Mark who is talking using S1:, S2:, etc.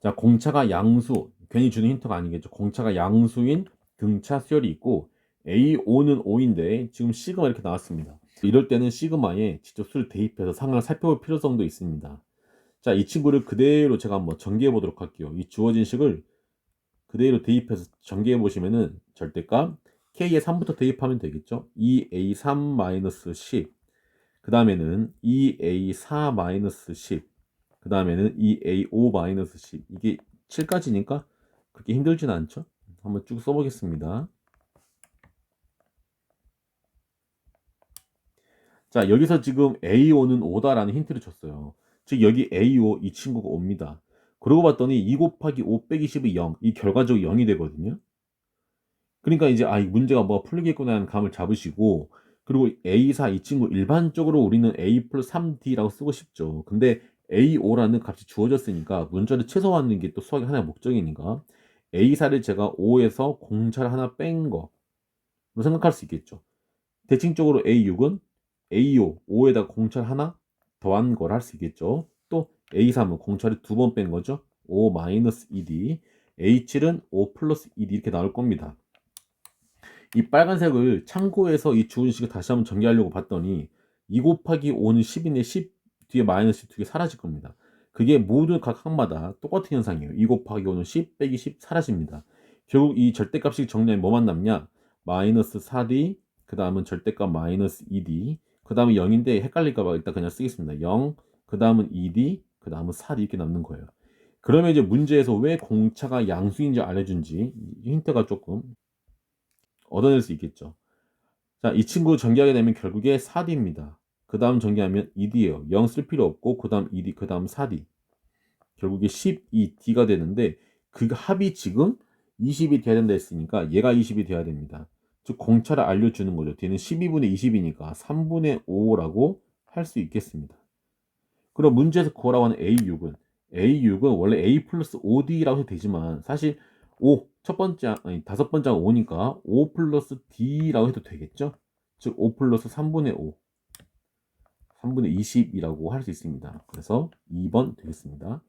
S1: 자, 공차가 양수, 괜히 주는 힌트가 아니겠죠. 공차가 양수인 등차 수열이 있고 A5는 5인데 지금 시그마 이렇게 나왔습니다. 이럴 때는 시그마에 직접 수를 대입해서 상황을 살펴볼 필요성도 있습니다. 자, 이 친구를 그대로 제가 한번 전개해 보도록 할게요. 이 주어진 식을 그대로 대입해서 전개해 보시면은 절대값 K에 3부터 대입하면 되겠죠. 2A3-10. 그 다음에는 2A4-10. 그 다음에는 2A5-10. 이게 7까지니까 그렇게 힘들진 않죠. 한번 쭉 써보겠습니다. 자, 여기서 지금 A5는 5다라는 힌트를 줬어요. 즉, 여기 A5, 이 친구가 5입니다. 그러고 봤더니 2 곱하기 5 빼기 10이 0. 이 결과적으로 0이 되거든요. 그러니까 이제, 아, 이 문제가 뭐가 풀리겠구나 하는 감을 잡으시고, 그리고 A4, 이 친구 일반적으로 우리는 A 플러스 3D라고 쓰고 싶죠. 근데 A5라는 값이 주어졌으니까 문자를 최소화하는 게 또 수학의 하나의 목적이니까 A4를 제가 5에서 공차를 하나 뺀 거로 생각할 수 있겠죠. 대칭적으로 A6은 A5, 5에다 공차를 하나 더한 걸 할 수 있겠죠. 또 A3은 공차를 두 번 뺀 거죠. 5 마이너스 2D. A7은 5 플러스 2D 이렇게 나올 겁니다. 이 빨간색을 참고해서 이 주은 식을 다시 한번 전개하려고 봤더니 2 곱하기 5는 10인데 10 뒤에 마이너스 2개 사라질 겁니다. 그게 모두 각 항마다 똑같은 현상이에요. 2 곱하기 5는 10 빼기 10 사라집니다. 결국 이 절대값식 정리하면 뭐만 남냐? 마이너스 4D, 그 다음은 절대값 마이너스 2D, 그 다음은 0인데 헷갈릴까봐 일단 그냥 쓰겠습니다. 0, 그 다음은 2D, 그 다음은 4D 이렇게 남는 거예요. 그러면 이제 문제에서 왜 공차가 양수인지 알려준지 힌트가 조금 얻어낼 수 있겠죠. 자, 이 친구 전개하게 되면 결국에 4D입니다. 그 다음 전개하면 2D예요. 0 쓸 필요 없고 그 다음 2D, 그 다음 4D. 결국에 12D가 되는데 그 합이 지금 20이 돼야 된다 했으니까 얘가 20이 돼야 됩니다. 즉 공차를 알려주는 거죠. 뒤는 12분의 20이니까 3분의 5라고 할 수 있겠습니다. 그럼 문제에서 구하라고 하는 A6은 A6은 원래 A 플러스 5D라고 해도 되지만 사실 5, 첫 번째, 아니 다섯 번째가 5니까 5 플러스 D라고 해도 되겠죠? 즉 5 플러스 3분의 5 3분의 20이라고 할 수 있습니다. 그래서 2번 되겠습니다.